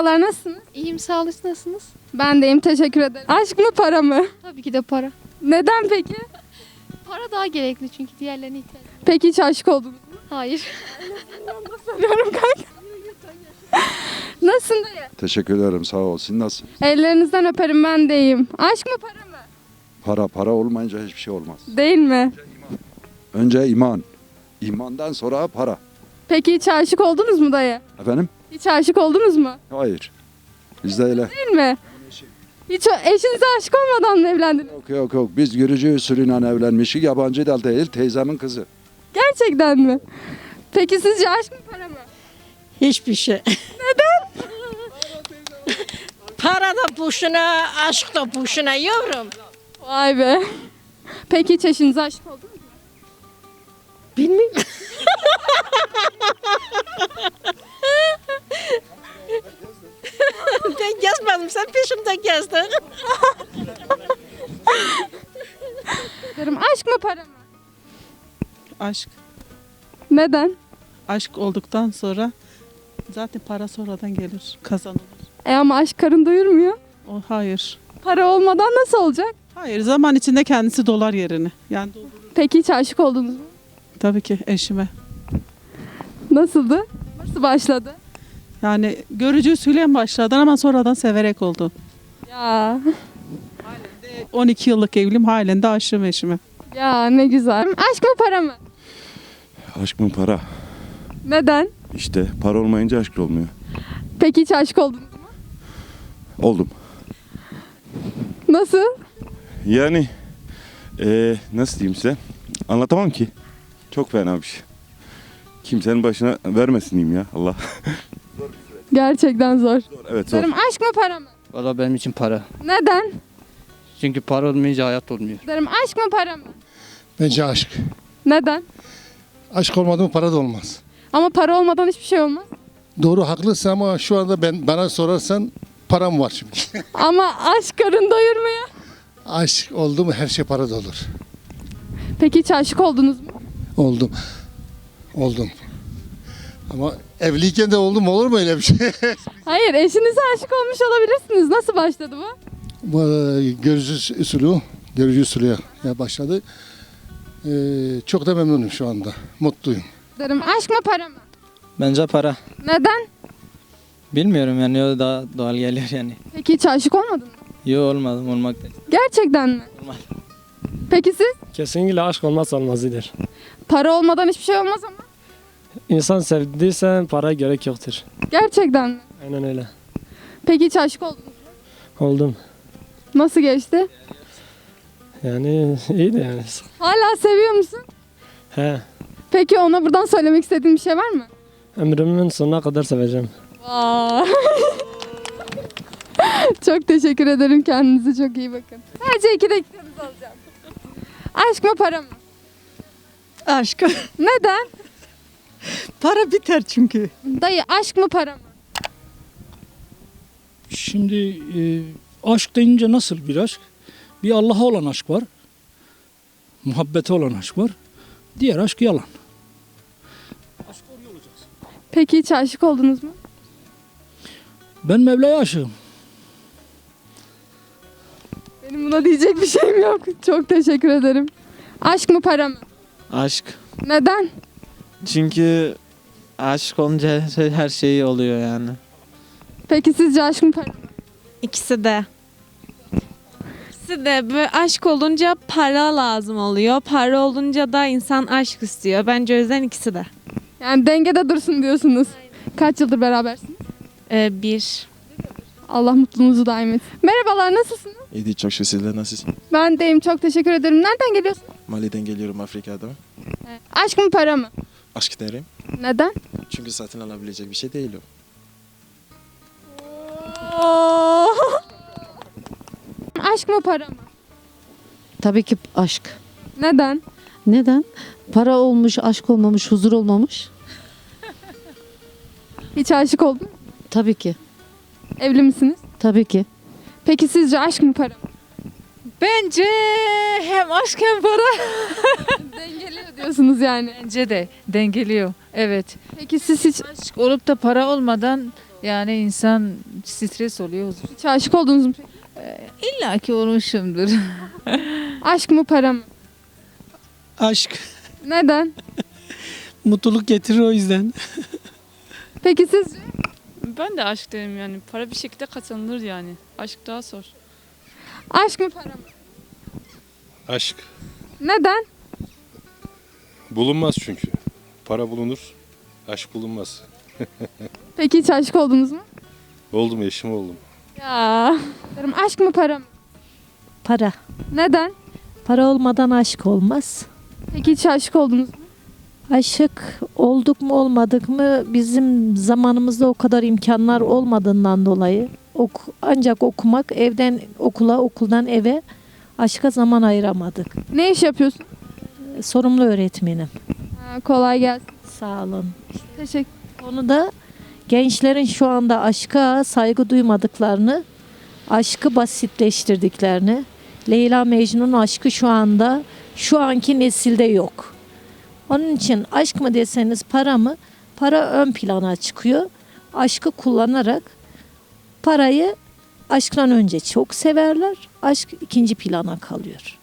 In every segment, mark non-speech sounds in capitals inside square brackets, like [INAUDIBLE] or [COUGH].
Merhabalar nasılsınız? İyiyim sağ olun. Nasılsınız? Ben deyim teşekkür ederim. Aşk mı para mı? Tabii ki de para. Neden peki? Para daha gerekli çünkü diğerlerine ihtiyaç. Peki hiç aşık oldunuz mu? Hayır. Soruyorum kanka. Nasılsın dayı? Teşekkür ederim sağ ol. Siz nasılsınız? Ellerinizden öperim ben deyim. Aşk mı para mı? Para para olmayınca hiçbir şey olmaz. Değil mi? Önce iman. İmandan sonra para. Peki hiç aşık oldunuz mu dayı? Efendim? Hiç aşık oldunuz mu? Hayır. Bizde öyle. Değil mi? Hiç eşinize aşık olmadan mı evlendiniz? Yok yok yok. Biz görücü usulüyle evlenmişik. Yabancı da değil. Teyzemin kızı. Gerçekten mi? Peki sizce aşk mı para mı? Hiçbir şey. Neden? [LAUGHS] Para da boşuna, aşk da boşuna yavrum. Vay be. Peki hiç eşinize aşık oldunuz mu? Bilmiyorum. [LAUGHS] ben gezmedim, sen peşimde gezdin. Aşk mı para mı? Aşk. Neden? Aşk olduktan sonra zaten para sonradan gelir, kazanılır. E ama aşk karın doyurmuyor. O hayır. Para olmadan nasıl olacak? Hayır, zaman içinde kendisi dolar yerini. Yani doldurur. Peki hiç aşık oldunuz mu? tabii ki eşime. Nasıldı? Nasıl başladı? Yani görücü usulüyle başladı ama sonradan severek oldu. Ya 12 yıllık evliyim, halen de aşığım eşime. ya ne güzel. Aşk mı para mı? Aşk mı para? Neden? İşte para olmayınca aşk olmuyor. Peki hiç aşık oldunuz mu? Oldum. Nasıl? Yani eee, nasıl diyeyim size? Anlatamam ki. Çok fena bir şey. Kimsenin başına vermesin diyeyim ya Allah. [LAUGHS] Gerçekten zor. evet zor. Derim aşk mı para mı? Valla benim için para. Neden? Çünkü para olmayınca hayat olmuyor. Derim aşk mı para mı? Bence aşk. Neden? Aşk olmadı mı para da olmaz. Ama para olmadan hiçbir şey olmaz. Doğru haklısın ama şu anda ben bana sorarsan param var şimdi. [LAUGHS] Ama aşk karın doyurmuyor. aşk oldu mu her şey para da olur. Peki hiç aşık oldunuz mu? Oldum. Oldum. Ama evliyken de oldum olur mu öyle bir şey? [LAUGHS] Hayır eşinize aşık olmuş olabilirsiniz. Nasıl başladı bu? Bu e, görücü usulü, görücü usulü ya başladı. Ee, çok da memnunum şu anda. Mutluyum. Derim aşk mı para mı? Bence para. Neden? Bilmiyorum yani o daha doğal geliyor yani. Peki hiç aşık olmadın mı? Yo olmadım olmak da. Gerçekten mi? Olmaz. Peki siz? Kesinlikle aşk olmazsa olmazıdır. Para olmadan hiçbir şey olmaz ama. İnsan sevdiyse para gerek yoktur. Gerçekten mi? Aynen öyle. Peki hiç aşık oldunuz mu? Oldum. Nasıl geçti? Yani iyiydi yani. Hala seviyor musun? He. Peki ona buradan söylemek istediğin bir şey var mı? Ömrümün sonuna kadar seveceğim. Vay. [LAUGHS] çok teşekkür ederim. Kendinize çok iyi bakın. Sadece iki dakikanızı alacağım. Aşk mı para mı? Aşk. [LAUGHS] Neden? Para biter çünkü. Dayı aşk mı para mı? Şimdi e, aşk deyince nasıl bir aşk? Bir Allah'a olan aşk var. Muhabbete olan aşk var. Diğer aşk yalan. Peki hiç aşık oldunuz mu? Ben Mevla'ya aşığım. Benim buna diyecek bir şeyim yok. Çok teşekkür ederim. Aşk mı para mı? Aşk. Neden? Çünkü aşk olunca her şey oluyor yani. Peki sizce aşk mı para mı? İkisi de. İkisi de böyle aşk olunca para lazım oluyor. Para olunca da insan aşk istiyor. Bence o yüzden ikisi de. Yani dengede dursun diyorsunuz. Kaç yıldır berabersiniz? Ee, bir. Allah mutluluğunuzu daim etsin. Merhabalar nasılsınız? İyi çok şükür sizler nasılsınız? Ben deyim çok teşekkür ederim. Nereden geliyorsun? Mali'den geliyorum Afrika'da. Aşk mı para mı? Aşk derim. Neden? Çünkü satın alabilecek bir şey değil o. [LAUGHS] Aşk mı para mı? Tabii ki aşk. Neden? Neden? Para olmuş, aşk olmamış, huzur olmamış. Hiç aşık oldun mu? Tabii ki. Evli misiniz? Tabii ki. Peki sizce aşk mı para mı? Bence hem aşk hem para. [LAUGHS] Diyorsunuz yani. Bence de dengeliyor. Evet. Peki siz hiç Aşk olup da para olmadan Yani insan stres oluyor. huzur. Hiç aşık oldunuz mu? İlla ki olmuşumdur. [LAUGHS] Aşk mı para mı? Aşk Neden? [LAUGHS] mutluluk getirir o yüzden. [LAUGHS] Peki siz? Ben de aşk derim yani. Para bir şekilde kazanılır yani. Aşk daha zor. Aşk mı para mı? Aşk Neden? Bulunmaz çünkü. Para bulunur, aşk bulunmaz. [LAUGHS] Peki hiç aşık oldunuz mu? Oldum eşim oldum. Ya. Aşk mı para mı? Para. Neden? Para olmadan aşk olmaz. Peki hiç aşık oldunuz mu? Aşık olduk mu olmadık mı bizim zamanımızda o kadar imkanlar olmadığından dolayı ok ancak okumak evden okula okuldan eve aşka zaman ayıramadık. Ne iş yapıyorsun? Sorumlu öğretmenim. Ha, kolay gelsin. Sağ olun. Teşekkür Onu da gençlerin şu anda aşka saygı duymadıklarını, aşkı basitleştirdiklerini, Leyla Mecnun aşkı şu anda şu anki nesilde yok. Onun için aşk mı deseniz para mı? Para ön plana çıkıyor. Aşkı kullanarak parayı aşktan önce çok severler. Aşk ikinci plana kalıyor.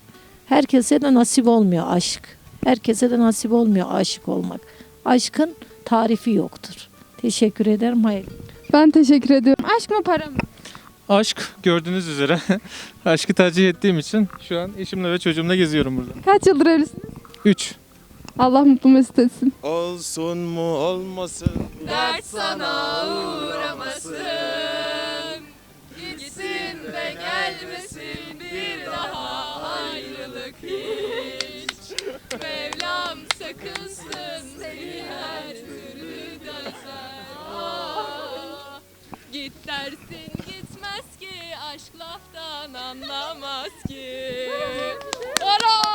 Herkese de nasip olmuyor aşk. Herkese de nasip olmuyor aşık olmak. Aşkın tarifi yoktur. Teşekkür ederim. Hayır. Ben teşekkür ediyorum. Aşk mı para mı? Aşk gördüğünüz üzere. [LAUGHS] Aşkı tercih ettiğim için şu an eşimle ve çocuğumla geziyorum burada. Kaç yıldır evlisiniz? 3. Allah mutlu mesut etsin. Olsun mu olmasın. Dert sana uğramasın. Git dersin gitmez ki aşk laftan anlamaz ki. Bravo.